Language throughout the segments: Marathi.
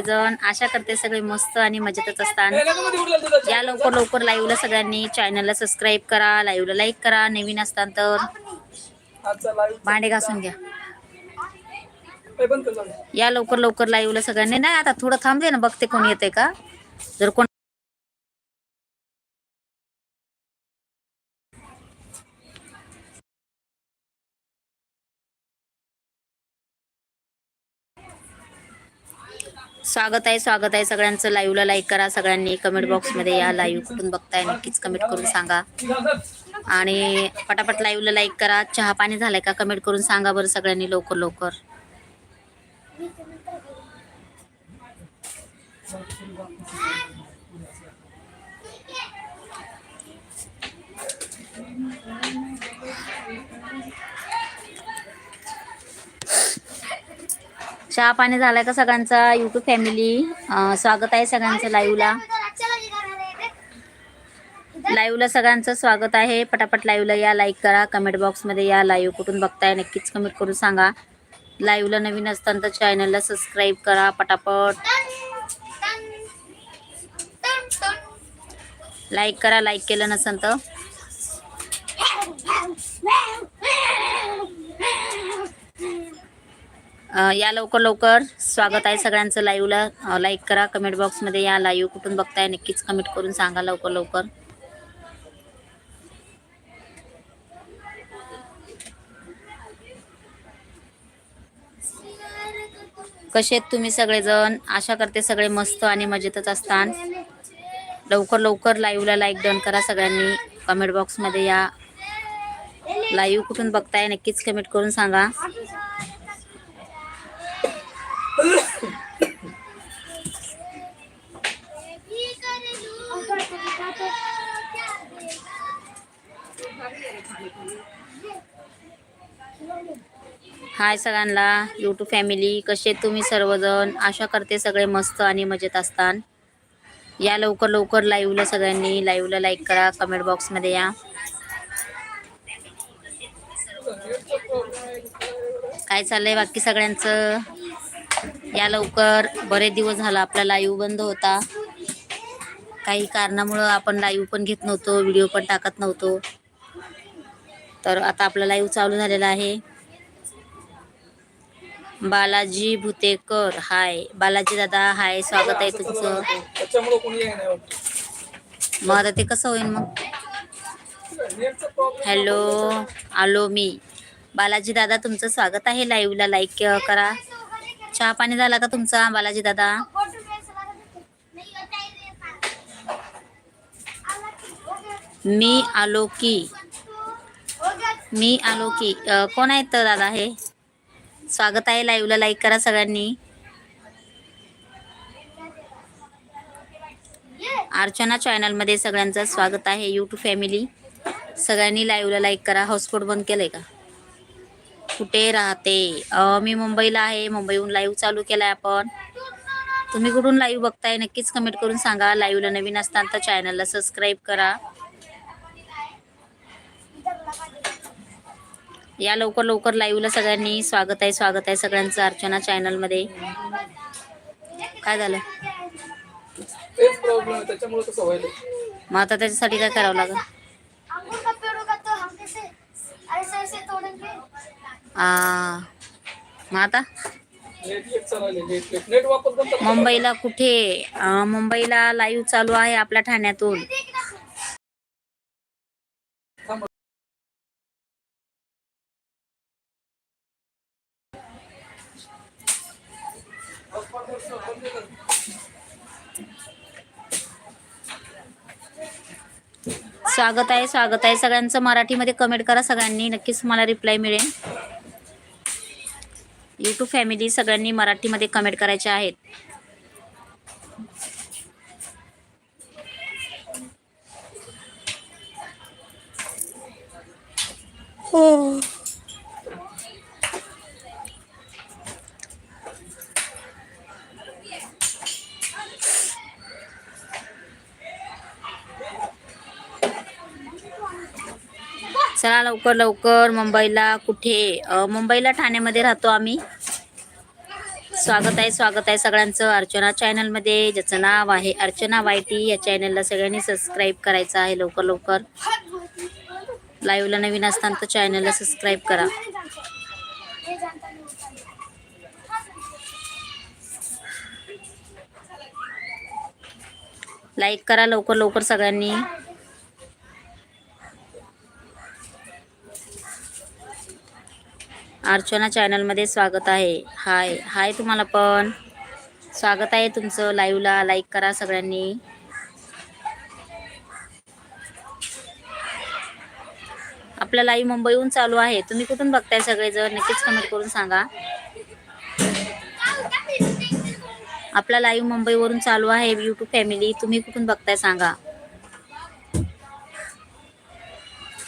जण आशा करते सगळे मस्त आणि मजेतच असतात. या लवकर लवकर लाईव्हला सगळ्यांनी चॅनलला सबस्क्राईब करा लाईव्हला लाईक करा नवीन असतात तर भांडे घासून घ्या. या लवकर लवकर लाईव्हला सगळ्यांनी. नाही आता थोडं थांबले ना बघते कोण येते का. जर कोण स्वागत आहे स्वागत आहे. सगळ्यांचं लाईव्हला लाईक करा. सगळ्यांनी कमेंट बॉक्समध्ये या लाईव्ह कुठून बघताय नक्कीच कमेंट करून सांगा. आणि पटापट लाईव्हला लाईक करा. चहा पाणी झालंय का कमेंट करून सांगा बरं सगळ्यांनी लवकर लवकर. चहा पाणी झालाय का सगळ्यांचा? युट्यूब फॅमिली स्वागत आहे सगळ्यांचं लाईव्हला लाईव्हला सगळ्यांचं स्वागत आहे. पटापट लाईव्हला या लाईक करा. कमेंट बॉक्समध्ये या लाईव्ह कुठून बघताय नक्कीच कमेंट करून सांगा. लाईव्हला नवीन असताना तर चॅनलला सबस्क्राईब करा पटापट. लाईक करा लाईक केलं नसेल तर अ, या लवकर लवकर स्वागत आहे सगळ्यांचं लाईव्हला लाईक करा कमेंट बॉक्समध्ये या लाईव्ह कुठून बघताय नक्कीच कमेंट करून सांगा लवकर लवकर. कसे आहेत तुम्ही सगळेजण? आशा करते सगळे मस्त आणि मजेतच असतात लवकर लवकर लाईव्हला लाईक डन करा सगळ्यांनी. कमेंट बॉक्समध्ये या लाईव्ह कुठून बघताय नक्कीच कमेंट करून सांगा. हाय सगळ्यांना. यूट्यूब फॅमिली कसे तुम्ही सर्वजण? आशा करते सगळे मस्त आणि मजेत असतात या लवकर लवकर लाईव्हला सगळ्यांनी लाईव्हला लाईक करा कमेंट बॉक्समध्ये या. काय चाललंय बाकी सगळ्यांचं? या लवकर बरेच दिवस झाला आपला लाईव्ह बंद होता. काही कारणामुळं आपण लाईव्ह पण घेत नव्हतो व्हिडिओ पण टाकत नव्हतो. तर आता आपला लाईव्ह चालू झालेला आहे. बालाजी भुतेकर हाय. बालाजी दादा हाय. स्वागत आहे तुमचं. मग आता ते कसं होईल मग? हॅलो आलो मी. बालाजी दादा तुमचं स्वागत आहे लाईव्हला. लाईक करा. चहा पाणी झाला का तुमचा बालाजी दादा? मी आलो की. मी आलो की. कोण आहेत तर दादा हे? स्वागत आहे लाईव्हला लाईक करा सगळ्यांनी. अर्चना चॅनलमध्ये सगळ्यांचं स्वागत आहे यूट्यूब फॅमिली सगळ्यांनी लाईव्हला लाईक करा. हॉटस्पॉट बंद केलंय का? कुठे राहते? मी मुंबईला आहे. मुंबईहून लाईव्ह चालू केलाय आपण. तुम्ही कुठून लाईव्ह बघताय? नक्कीच कमेंट करून सांगा. लाईव्हला नवीन असताना तर चॅनलला सबस्क्राईब करा. या लवकर लवकर लाईव्हला सगळ्यांनी स्वागत आहे स्वागत आहे सगळ्यांचं अर्चना चॅनलमध्ये काय झालं? मग आता त्याच्यासाठी काय करावं लागेल? मग आता. मुंबईला कुठे? मुंबईला लाईव्ह चालू आहे आपल्या ठाण्यातून. स्वागत आहे स्वागत आहे. सगळ्यांचं मराठीमध्ये कमेंट करा. सगळ्यांनी नक्कीच मला रिप्लाय मिळेल. यूट्यूब फॅमिली सगळ्यांनी मराठीमध्ये कमेंट करायचे आहेत. हो. चला लवकर लवकर. मुंबईला कुठे? मुंबईला ठाण्यामध्ये राहतो आम्ही. स्वागत आहे स्वागत आहे सगळ्यांचं. अर्चना चॅनलमध्ये ज्याचं नाव आहे अर्चना वायटी. या चॅनलला सगळ्यांनी सबस्क्राईब करायचं आहे लवकर लवकर. लाईव्हला नवीन असताना तर चॅनलला सबस्क्राईब करा. लाईक करा लवकर लवकर सगळ्यांनी. अर्चना चॅनलमध्ये स्वागत आहे. हाय हाय तुम्हाला पण. स्वागत आहे तुमचं लाईव्हला लाईक करा सगळ्यांनी. आपला लाईव्ह मुंबईहून चालू आहे. तुम्ही कुठून बघताय सगळेजण? नक्कीच कमेंट करून सांगा. आपला लाईव्ह मुंबईवरून चालू आहे. यूट्यूब फॅमिली तुम्ही कुठून बघताय सांगा.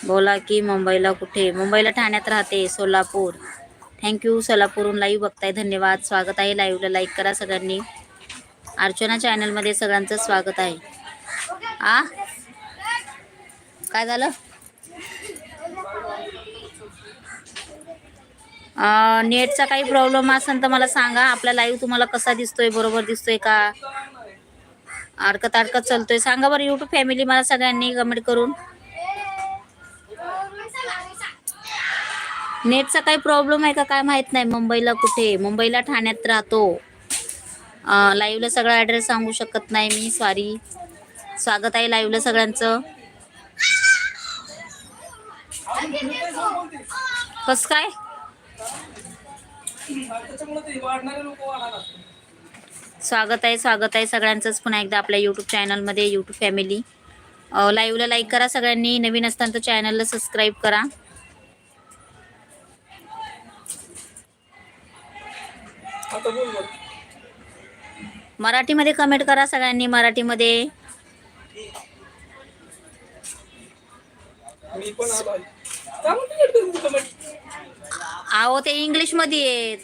बोला की मुंबईला कुठे? मुंबईला ठाण्यात राहते सोलापूर. थँक्यू सोलापूरहून लाईव्ह बघताय. धन्यवाद. स्वागत आहे. लाईव्हला लाईक करा सगळ्यांनी. अर्चना चॅनलमध्ये सगळ्यांचं स्वागत आहे. आ? काय झालं? नेटचा काही प्रॉब्लेम असेल तर मला सांगा. आपला लाईव्ह तुम्हाला कसा दिसतोय? बरोबर दिसतोय का? अडकत अडकत चालतोय. सांगा बरं युट्यूब फॅमिली मला सगळ्यांनी कमेंट करून. नेटचा काही प्रॉब्लेम आहे का? काय माहीत नाही. मुंबईला कुठे? मुंबईला ठाण्यात राहतो. लाईव्हला सगळा ॲड्रेस सांगू शकत नाही मी सॉरी स्वागत आहे लाईव्हला सगळ्यांचं. कसं काय? स्वागत आहे स्वागत आहे सगळ्यांचंच पुन्हा एकदा आपल्या यूट्यूब चॅनलमध्ये यूट्यूब फॅमिली लाईव्हला लाईक करा सगळ्यांनी. नवीन असताना तर चॅनलला सबस्क्राईब करा. आता बोल बोल मराठीमध्ये कमेंट करा सगळ्यांनी मराठीमध्ये. मी पण आलो आहे. ते इंग्लिशमध्ये आहेत.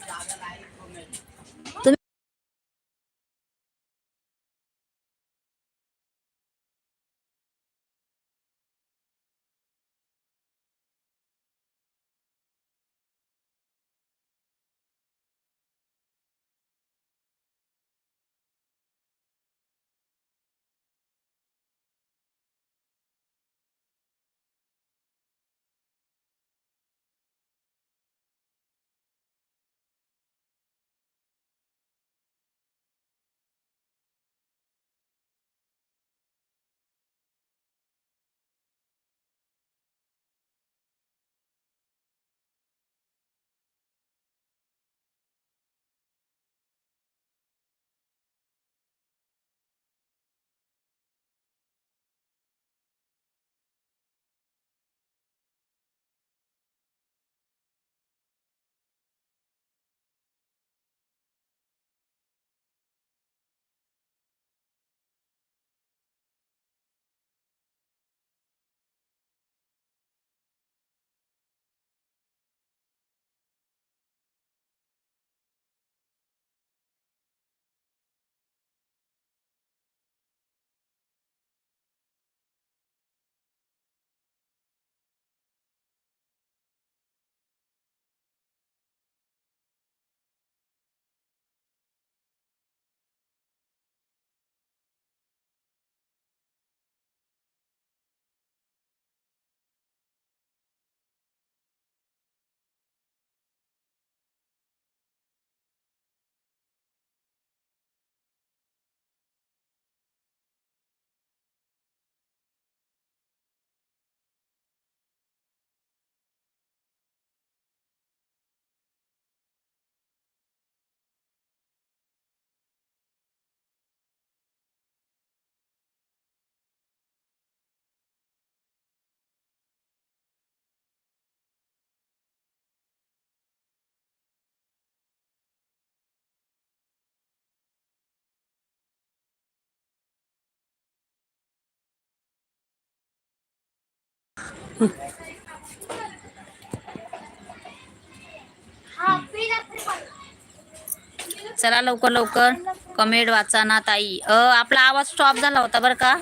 चला लवकर लवकर. कमेंट वाचा ना ताई. अ आपला आवाज स्टॉप झाला होता बरं का?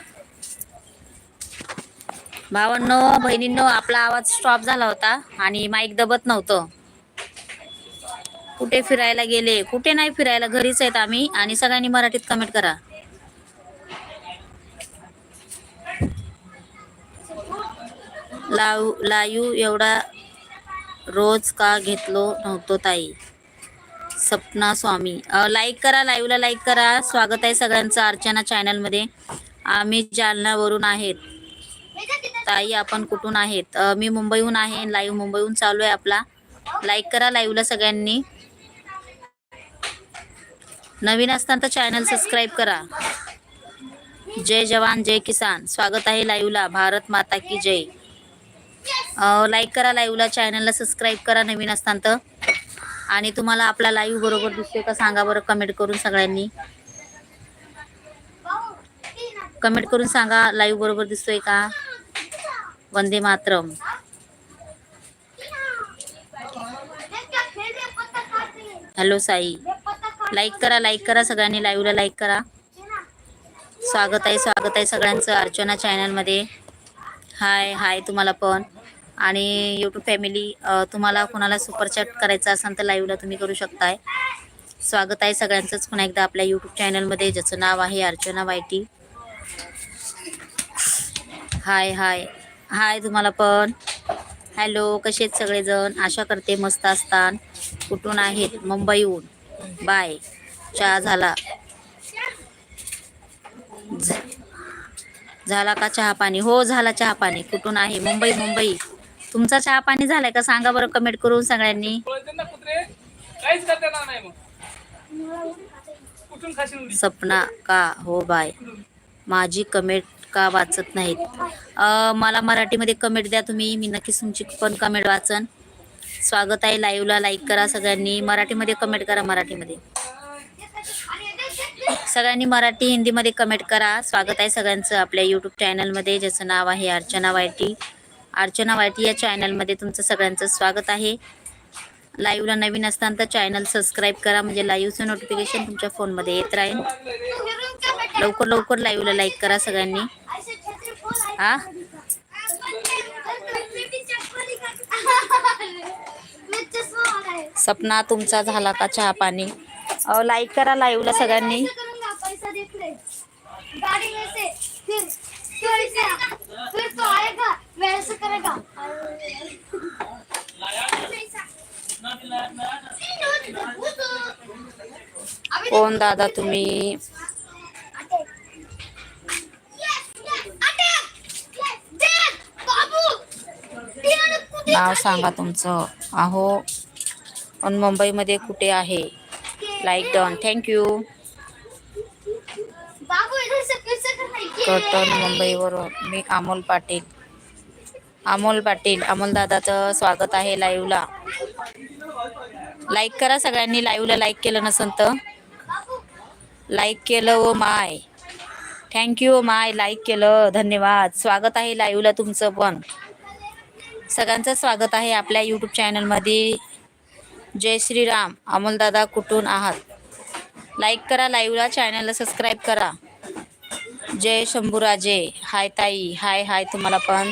भावांनो बहिणींनो आपला आवाज स्टॉप झाला होता आणि माईक दबत नव्हतं. कुठे फिरायला गेले? कुठे नाही फिरायला? घरीच आहेत आम्ही. आणि सगळ्यांनी मराठीत कमेंट करा. लाव लाईव एवढा रोज का घेतलो नव्हतो ताई? सपना स्वामी. लाईक करा लाईव्हला लाईक करा. स्वागत आहे सगळ्यांचं अर्चना चॅनलमध्ये आम्ही जालनावरून आहेत. ताई आपण कुठून आहेत? मी मुंबईहून आहे. लाईव्ह मुंबईहून चालू आहे आपला. लाईक करा लाईव्हला सगळ्यांनी. नवीन असताना तर चॅनल सबस्क्राईब करा. जय जवान जय किसान. स्वागत आहे लाईव्हला भारत माता की जय. लाईक करा लाईव्हला चॅनलला सबस्क्राईब करा नवीन असताना आणि तुम्हाला आपला लाईव्ह बरोबर दिसतोय का सांगा बरं कमेंट करून सगळ्यांनी. कमेंट करून सांगा लाईव्ह बरोबर दिसतोय का? वंदे मातरम. हॅलो साई. लाईक करा लाईक करा सगळ्यांनी लाईव्हला लाईक करा. स्वागत आहे स्वागत आहे सगळ्यांचं अर्चना चॅनलमध्ये हाय हाय तुम्हाला पण. आणि यूट्यूब फॅमिली तुम्हाला कोणाला सुपरचॅट करायचं असेल तर लाईव्हला तुम्ही करू शकताय. स्वागत आहे सगळ्यांचंच. पुन्हा एकदा आपल्या यूट्यूब चॅनलमध्ये ज्याचं नाव आहे अर्चना वायटी. हाय हाय हाय तुम्हाला पण. हॅलो कसे आहेत सगळेजण? आशा करते मस्त असतान. कुठून आहेत? मुंबईहून. बाय चहा झाला. झ- झाला का चहा पाणी? हो झाला चहा पाणी. कुठून आहे? मुंबई मुंबई. तुमचा चहा पाणी झालाय का? सांगा बरं कमेंट करून सगळ्यांनी. काहीच करता नाही मग? सपना का? हो बाय. माझी कमेंट का वाचत नाहीत? मला मराठीमध्ये कमेंट द्या तुम्ही. मी नक्कीच तुमची पण कमेंट वाचन. स्वागत आहे लाईव्हला लाईक करा सगळ्यांनी. मराठीमध्ये कमेंट करा मराठीमध्ये. सगळ्यांनी मराठी हिंदीमध्ये कमेंट करा. स्वागत आहे सगळ्यांचं आपल्या यूट्यूब चॅनलमध्ये ज्याचं नाव आहे अर्चना वायटी. अर्चना वाटी या चॅनलमध्ये तुमचं सगळ्यांचं स्वागत आहे. लाईव्हला नवीन असताना तर चॅनल सबस्क्राईब करा म्हणजे लाईव्हचं नोटिफिकेशन तुमच्या फोनमध्ये येत राहील. लवकर लवकर लाईव्हला लाईक करा सगळ्यांनी. हा? सपना तुमचा झाला का चहा पाणी? लाईक करा लाईव्हला सगळ्यांनी. गाड़ी फिर फिर तो आएगा. वैसे करेगा कोण दादा तुम्ही? नाव सांगा तुमचं. अहो पण मुंबईमध्ये कुठे आहे? लाईक डन थँक्यू कटन मुंबईवरून मी अमोल पाटील. अमोल पाटील. अमोल दादाचं स्वागत आहे लाईव्हला लाईक करा सगळ्यांनी लाईव्हला लाईक केलं नसेल तर. लाईक केलं oh my. Thank you my like केलं. धन्यवाद. स्वागत आहे लाईव्हला तुमचं पण. सगळ्यांचं स्वागत आहे आपल्या यूट्यूब चॅनलमध्ये जय श्रीराम. अमोलदादा कुठून आहात? लाईक करा लाईव्हला चॅनलला सबस्क्राईब करा. जय शंभूराजे. हाय ताई. हाय हाय तुम्हाला पण.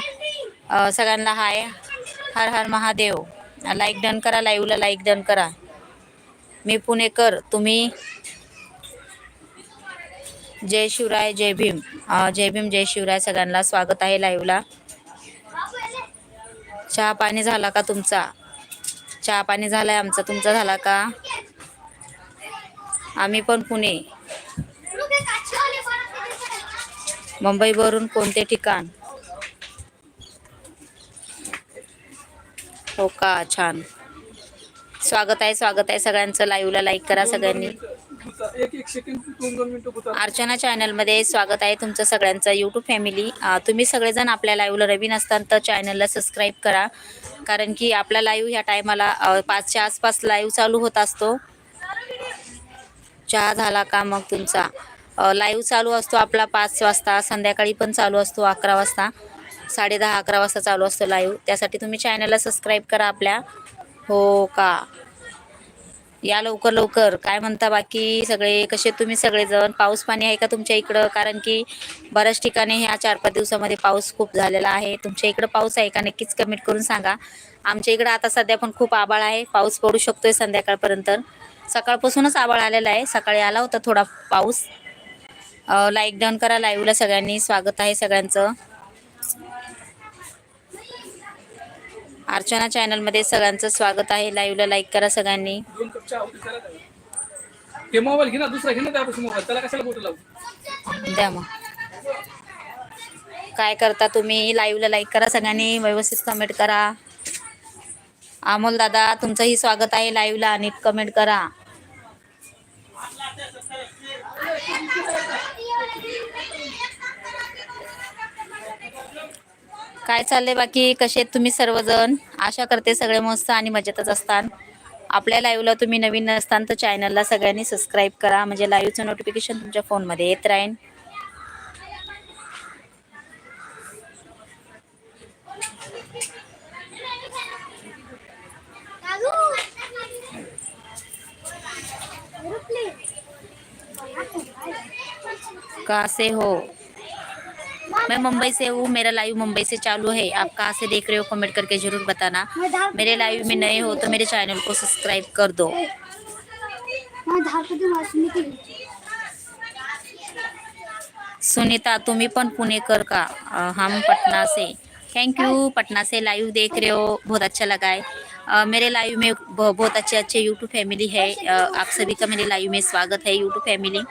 सगळ्यांना हाय. हर हर महादेव. लाईक डन करा लाईव्हला लाईक डन करा. मी पुणेकर तुम्ही? जय शिवराय जय भीम. जय भीम जय शिवराय. सगळ्यांना स्वागत आहे लाईव्हला चहा पाणी झाला का तुमचा? चहा पाणी झालाय आमचा. तुमचा झाला का? आम्ही पण पुणे. मुंबईवरून कोणते ठिकाण? हो का? छान. स्वागत आहे स्वागत आहे सगळ्यांचं. लाईव्हला लाईक करा सगळ्यांनी. अर्चना चॅनलमध्ये स्वागत आहे तुमचं सगळ्यांचं. यूट्यूब फॅमिली तुम्ही सगळेजण आपल्या लाईव्हला नवीन असताना तर चॅनलला सबस्क्राईब करा. कारण की आपला लाईव्ह ह्या टायमाला पाचच्या आसपास लाईव्ह चालू होत असतो. चहा झाला का मग तुमचा? लाईव्ह चालू असतो आपला पाच वाजता. संध्याकाळी पण चालू असतो अकरा वाजता. साडे दहा अकरा वाजता चालू असतो लाईव्ह त्यासाठी तुम्ही चॅनलला सबस्क्राईब करा आपल्या. हो का? या लवकर लवकर. काय म्हणता बाकी? सगळे कसे तुम्ही सगळेजण? पाऊस पाणी आहे का तुमच्या इकडं? कारण की बऱ्याच ठिकाणी ह्या चार पाच दिवसामध्ये पाऊस खूप झालेला आहे. तुमच्या इकडं पाऊस आहे का? नक्कीच कमेंट करून सांगा. आमच्या इकडं आता सध्या पण खूप आबाळ आहे. पाऊस पडू शकतोय संध्याकाळपर्यंत. सकाळपासूनच आबाळ आलेला आहे. सकाळी आला होता थोडा पाऊस. लाईक डाऊन करा. लाईव्हला सगळ्यांनी स्वागत आहे सगळ्यांचं. अर्चना चॅनलमध्ये सगळ्यांचं स्वागत आहे. लाईव्हला लाईक करा सगळ्यांनी? ते मोबाईल घे ना दुसरा घे ना त्यापासून मोबाईल. त्याला कशाला बोट लावू? द्या मग. काय करता तुम्ही? लाईव्हला लाईक करा सगळ्यांनी. व्यवस्थित कमेंट करा. अमोल दादा तुमचंही स्वागत आहे. लाईव्हला नीट कमेंट करा. काय चाललंय बाकी? कसे आहेत तुम्ही सर्वजण? आशा करते सगळे मस्त आणि मजेतच असतात. आपल्या लाईव्हला तुम्ही नवीन नसतान तर चॅनलला सगळ्यांनी सबस्क्राईब करा. म्हणजे लाईव्हचं नोटिफिकेशन तुमच्या फोनमध्ये येत राहील काजू हो. मैं मुंबई से हूँ मेरा लाइव मुंबई से चालू है। आप कहाँ से देख रहे हो कमेंट करके ज़रूर बताना। मेरे लाइव में नए हो तो मेरे चैनल को सब्सक्राइब कर दो। सुनीता तुम्ही पण पुणेकर का हम पटना से। थैंक यू पटना से लाइव देख रहे हो बहुत अच्छा लगा है। अ, मेरे लाइव में बहुत अच्छे अच्छे यूट्यूब फैमिली है। अ, आप सभी का मेरे लाइव में स्वागत है यूट्यूब फैमिली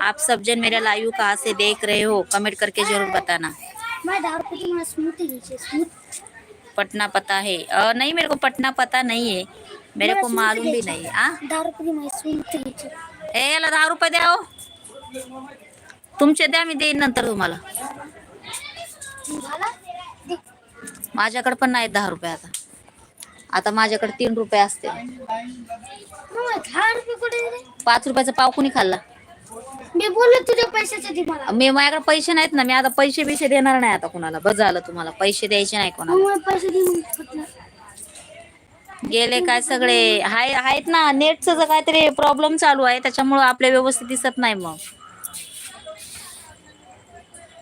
आप सब जन मेरा लाइव कहाँ से देख रहे हो? कमेंट करके जरूर बताना। पटना पता है। अ, नहीं मेरे को पटना पता नहीं है। मेरे को मालूम भी नहीं। आ? ए याला दहा रुपये द्या हो तुमचे द्या मी देईन नंतर तुम्हाला. माझ्याकडे पण नाहीत दहा रुपये आता. आता माझ्याकडे तीन रुपये असते पाच रुपयाचा पाव कुणी खाल्ला? मी बोललो तुझ्या पैशाचे दे मला. मी माझ्याकडे पैसे नाहीत ना मी आता पैसे बिशे देणार नाही आता कुणाला. बस झालं तुम्हाला. पैसे द्यायचे नाही कोणाला. पैसे पटलं. गेले काय सगळे? हाय आहेत ना. नेटचं काहीतरी प्रॉब्लेम चालू आहे त्याच्यामुळं आपल्या व्यवस्थित दिसत नाही मग.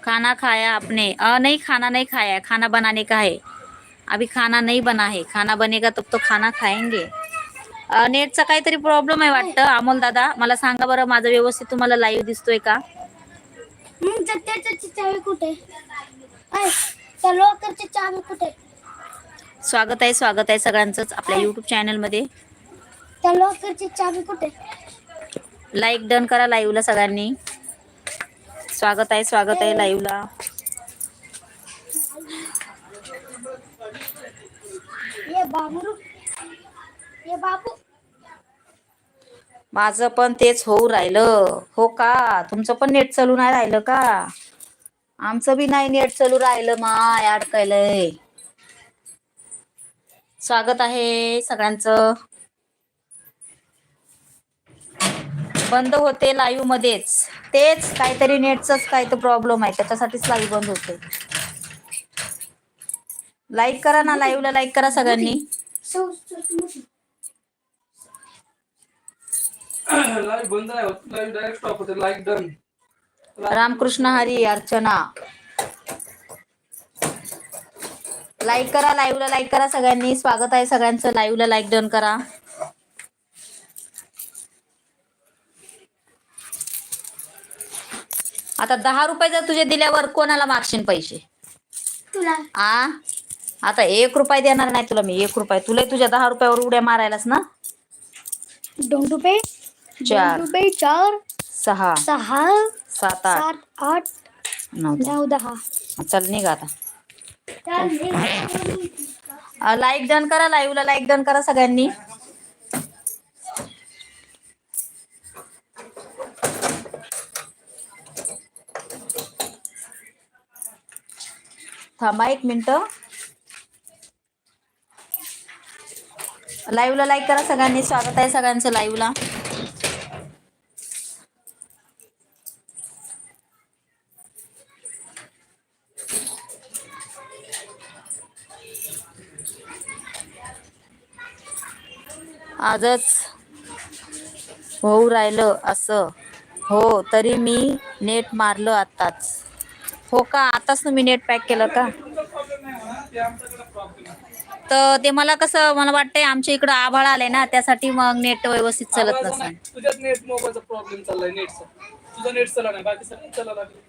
खाना खाया आपने. अ नहीं खाना नहीं खाया. है खाना बनाने का है? अभी खाना नहीं बना है. खाना बनेगा तब तो खाना खाएंगे. नेटचा काहीतरी प्रॉब्लेम आहे वाटतं. अमोल दादा मला सांगा बरं माझं व्यवस्थित तुम्हाला लाईव्ह दिसतोय का? चावी कुठे? चावी स्वागत आहे स्वागत आहे सगळ्यांचंच आपल्या यूट्यूब त्या लॉकरची चावी कुठे? लाईक डन करा लाईव्हला सगळ्यांनी. स्वागत आहे स्वागत आहे लाईव्हला ये माझं पण तेच होऊ राहिलं. हो का? तुमचं पण नेट चालू नाही राहिलं का? आमचं बी नाही नेट चालू राहिलं माय अडकायलंय स्वागत आहे सगळ्यांचं. बंद होते लाईव्ह मध्येच. तेच काहीतरी नेटचाच काही तर प्रॉब्लेम आहे. त्याच्यासाठीच लाईव्ह बंद होते. लाईक करा ना लाईव्हला लाईक करा सगळ्यांनी. लाईव्ह बंद आहे लाईव्ह डायरेक्ट स्टॉप होते. Like done Ramkrishna Hari Archana. Like करा लाईव्हला लाईक करा सगळ्यांनी. स्वागत आहे सगळ्यांचं. लाईव्हला लाईक डन करा. आता दहा रुपये जर तुझे दिल्यावर कोणाला मागशील पैसे? तुला. आ? आता एक रुपये देणार नाही तुला मी. एक रुपये. तुला तुझ्या दहा रुपयावर उड्या मारायलास ना? दोन रुपये? चार. रुपये चार. सहा. सहा. सात आठ. सात आठ. नऊ दहा. नऊ दहा. चल निघा आता. लाईक डन करा लाईव्हला लाईक डन करा सगळ्यांनी. थांबा एक मिनिट. लाईव्हला लाईक करा सगळ्यांनी. स्वागत आहे सगळ्यांचं लाईव्हला आजच होऊ राहिलं असं. हो तरी मी नेट मारलं आताच हो का? आताच तुम्ही नेट पॅक केलं का? तर ते मला कसं मला वाटतंय आमच्या इकडं आभाळ आलंय ना त्यासाठी मग नेट व्यवस्थित चालत नसेल.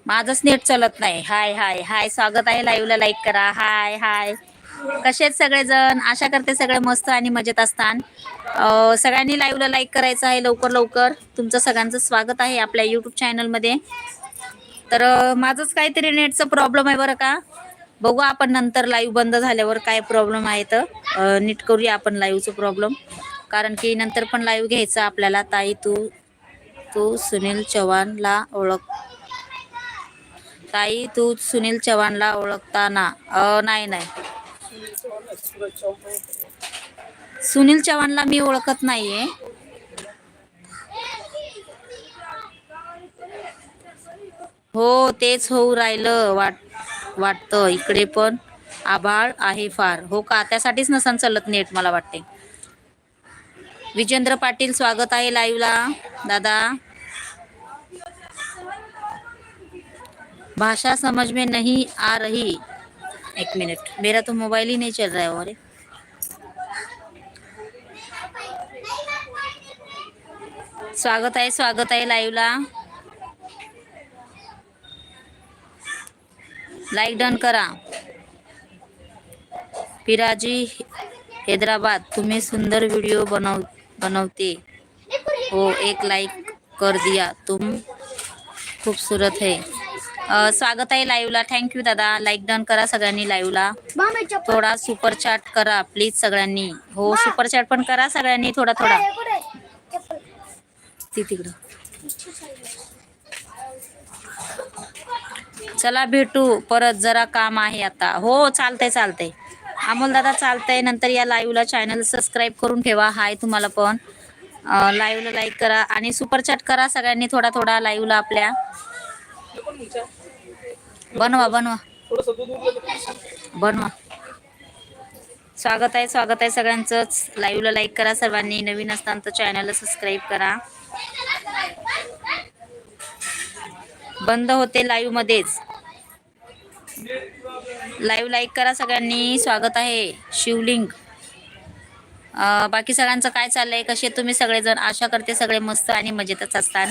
माझंच नेट चालत नाही. हाय हाय हाय. स्वागत आहे लाईव्हला लाईक करा. हाय हाय. कसे आहेत सगळेजण? आशा करते सगळे मस्त आणि मजेत असतात सगळ्यांनी लाईव्हला लाईक करायचं आहे लवकर लवकर. तुमचं सगळ्यांचं स्वागत आहे आपल्या यूट्यूब चॅनलमध्ये तर माझंच काहीतरी नेटचा प्रॉब्लेम आहे बरं का. बघू आपण नंतर लाईव्ह बंद झाल्यावर काय प्रॉब्लेम आहे तर. नीट करूया आपण लाईव्हचं प्रॉब्लेम कारण की नंतर पण लाईव्ह घ्यायचं आपल्याला. ताई तू तू सुनील चव्हाणला ओळख. ताई तू सुनील चव्हाणला ओळखता ना नाही नाही सुनील चव्हाण नाही, सूरज चव्हाण आहे. सुनील चव्हाणला मी ओळखत नाहीये. हो तेच होऊ राहिलं वाट वाटतं. इकडे पण आभाळ आहे फार. हो का? त्यासाठीच नसन चलत नेट मला वाटते विजेंद्र पाटील स्वागत आहे लाईव्हला दादा. भाषा समझ में नहीं आ रही. एक मिनट। मेरा तो मोबाइल ही नहीं चल रहा है और। स्वागत आहे स्वागत आहे लाईव्हला लाईक डन करा। पिराजी हैदराबाद, तुम्ही सुंदर व्हिडिओ बनव, बनवते। हो, एक लाईक कर दिया। तुम खूबसूरत है। स्वागत आहे लाईव्हला थँक्यू दादा. लाईक डन करा सगळ्यांनी लाईव्हला थोडा सुपर चॅट करा प्लीज सगळ्यांनी. हो सुपर चॅट पण करा सगळ्यांनी थोडा थोडा. तिकडं. चला भेटू. परत जरा काम आहे आता. हो चालतंय चालतंय. अमोल दादा चालतंय. नंतर या लाईव्हला चॅनल सबस्क्राईब करून ठेवा. हाय तुम्हाला पण. लाईव्हला लाईक करा. आणि सुपर चॅट करा सगळ्यांनी थोडा थोडा लाईव्हला आपल्या. बनवा बनवा. बनवा. स्वागत आहे स्वागत आहे सगळ्यांचंच. लाईव्हला लाईक करा सर्वांनी. नवीन असताना तर चॅनलला सबस्क्राईब करा. बंद होते लाईव्ह मध्येच. लाईव्ह लाईक करा सगळ्यांनी. स्वागत आहे शिवलिंग. बाकी सगळ्यांचं काय चाललंय? कसे तुम्ही सगळेजण? आशा करते सगळे मस्त आणि मजेतच असतात.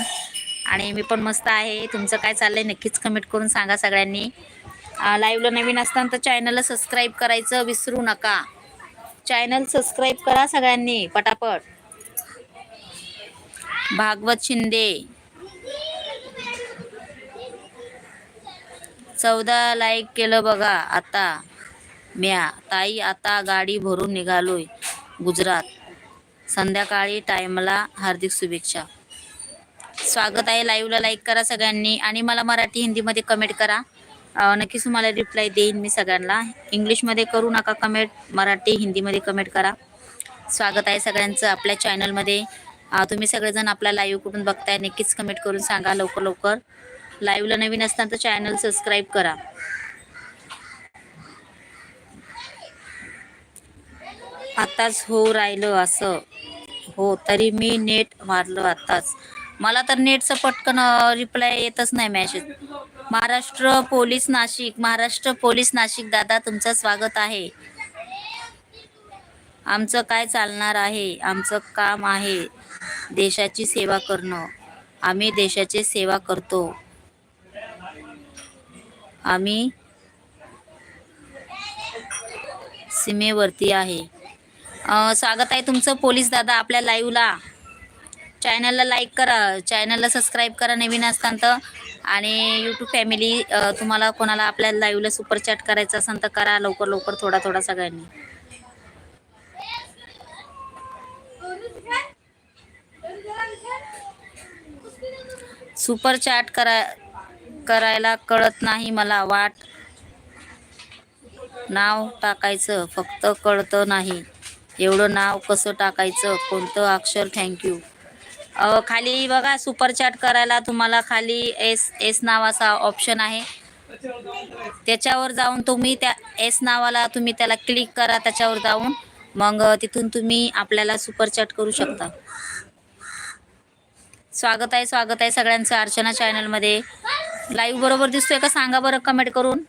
आणि मी पण मस्त आहे. तुमचं काय चाललंय नक्कीच कमेंट करून सांगा सगळ्यांनी. लाईव्हला नवीन असताना तर चॅनलला सबस्क्राईब करायचं विसरू नका. चॅनल सबस्क्राईब करा सगळ्यांनी पटापट. भागवत शिंदे. चौदा लाईक केलं बघा आता. म्या ताई आता गाडी भरून निघालोय गुजरात. संध्याकाळी टाईमला हार्दिक शुभेच्छा. स्वागत आहे लाईव्हला लाईक करा सगळ्यांनी आणि मला मराठी हिंदीमध्ये कमेंट करा. नक्कीच तुम्हाला रिप्लाय देईन मी सगळ्यांना. इंग्लिशमध्ये करू नका कमेंट मराठी हिंदीमध्ये कमेंट करा. स्वागत आहे सगळ्यांचं आपल्या चॅनलमध्ये तुम्ही सगळेजण आपला लाईव्ह कुठून बघताय नक्कीच कमेंट करून सांगा लवकर लवकर. लाईव्हला नवीन असताना तर चॅनल सबस्क्राईब करा. आताच हो राहिलं असं. हो तरी मी नेट मारलं आताच. मला तर नेटचं पटकन रिप्लाय येतच नाही message Maharashtra police Nashik Maharashtra police Nashik दादा तुमचं स्वागत आहे. आमचं काय चालणार आहे? आमचं काम आहे देशाची सेवा करणं. आम्ही देशाची सेवा करतो. आम्ही सीमेवरती आहे. स्वागत आहे तुमचं पोलीस दादा आपल्या लाईव्हला चॅनलला लाईक करा चॅनलला सबस्क्राईब करा नवीन असताना तर आणि यूट्यूब फॅमिली तुम्हाला कोणाला आपल्या लाईव्हला सुपरचॅट करायचं असेल तर करा लवकर लवकर थोडा थोडा सगळ्यांनी. सुपर चॅट करा करायला कळत नाही मला वाट. नाव टाकायचं फक्त कळतं नाही. एवढं नाव कसं टाकायचं? कोणतं अक्षर? थँक्यू खाली बघा सुपर चॅट करायला तुम्हाला खाली एस एस नावाचा ऑप्शन आहे. त्याच्यावर जाऊन तुम्ही त्या एस नावाला तुम्ही त्याला क्लिक करा त्याच्यावर जाऊन. मग तिथून तुम्ही आपल्याला सुपर चॅट करू शकता. स्वागत आहे स्वागत आहे सगळ्यांचं अर्चना चॅनलमध्ये लाईव्ह बरोबर दिसतोय का? सांगा बरं कमेंट करून.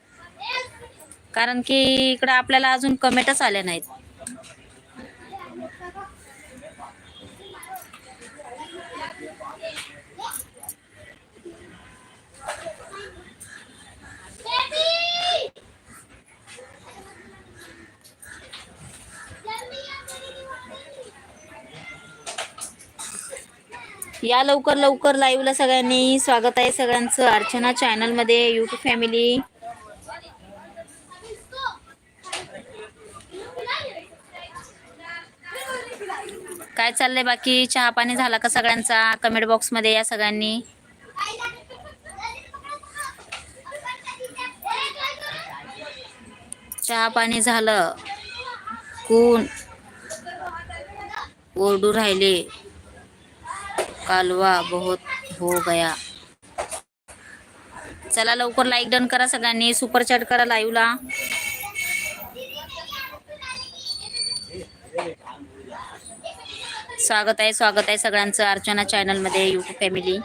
कारण की इकडं आपल्याला अजून कमेंटच आल्या नाहीत. या लवकर लवकर लाईव्हला सगळ्यांनी स्वागत आहे सगळ्यांचं. अर्चना चॅनलमध्ये यूट्यूब फॅमिली काय चाललंय बाकी? चहा पाणी झाला का सगळ्यांचा? कमेंट बॉक्समध्ये या सगळ्यांनी. चहा पाणी झालं. कोण? ओरडू राहिले. कालवा बहुत हो गया. चला लवकर लाईक डन करा सगळ्यांनी. सुपर चॅट करा लाईव्हला स्वागत आहे स्वागत आहे सगळ्यांचं अर्चना चॅनलमध्ये यूट्यूब फॅमिली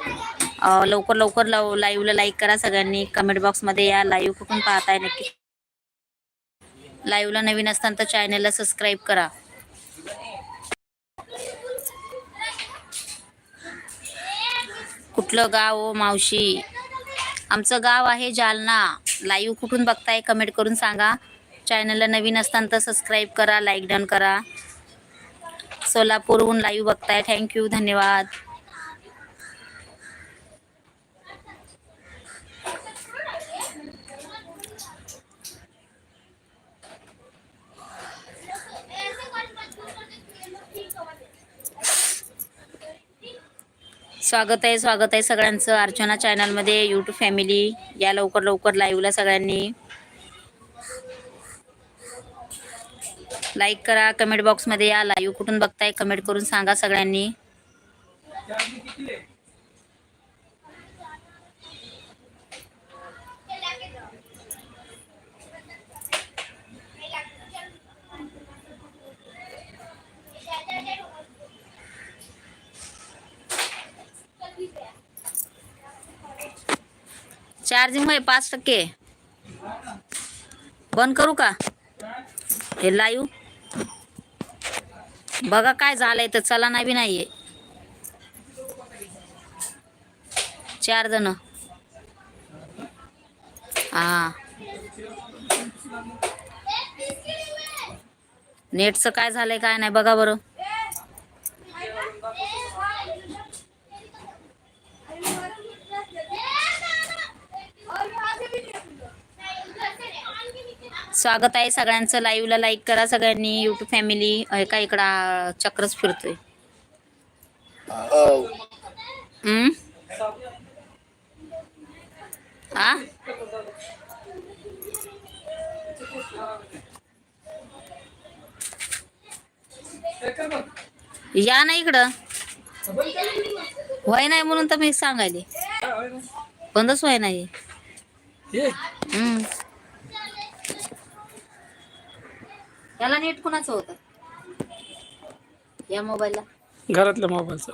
लवकर लवकर लाव लाईव्हला लाईक करा सगळ्यांनी. कमेंट बॉक्समध्ये या लाईव्ह कुठून पाहताय नक्की. लाईव्हला नवीन असताना तर चॅनलला सबस्क्राईब करा. कुठलं गाव ओ मावशी? आमचं गाव आहे जालना. लाईव्ह कुठून बघताय कमेंट करून सांगा. चॅनलला नवीन असताना तर सबस्क्राईब करा लाईक डन करा. सोलापूरहून लाईव्ह बघताय. थँक्यू धन्यवाद. स्वागत आहे स्वागत आहे सगळ्यांचं. अर्चना चॅनलमध्ये यूट्यूब फॅमिली या लवकर लवकर लाईव्हला सगळ्यांनी. लाईक करा कमेंट बॉक्समध्ये या लाईव्ह कुठून बघताय कमेंट करून सांगा सगळ्यांनी. चार्जिंग चार्जिंग पाच टक्के बंद करू का? हे लाईव्ह बघा काय झालंय तर चला नाही बी नाहीये. चार जण. हा. नेटचं काय झालंय काय नाही बघा बरं. स्वागत आहे सगळ्यांचं. लाईव्हला लाईक करा सगळ्यांनी. युट्यूब फॅमिली का इकडं आ, चक्रच फिरतोय? हा बघ. या ना इकडं. व्हाय नाही म्हणून तर मी सांगायले? बंदच व्हाय नाही हे हम्म. याला नेट कुणाचं होतं? या मोबाईलला. घरातल्या मोबाईलचं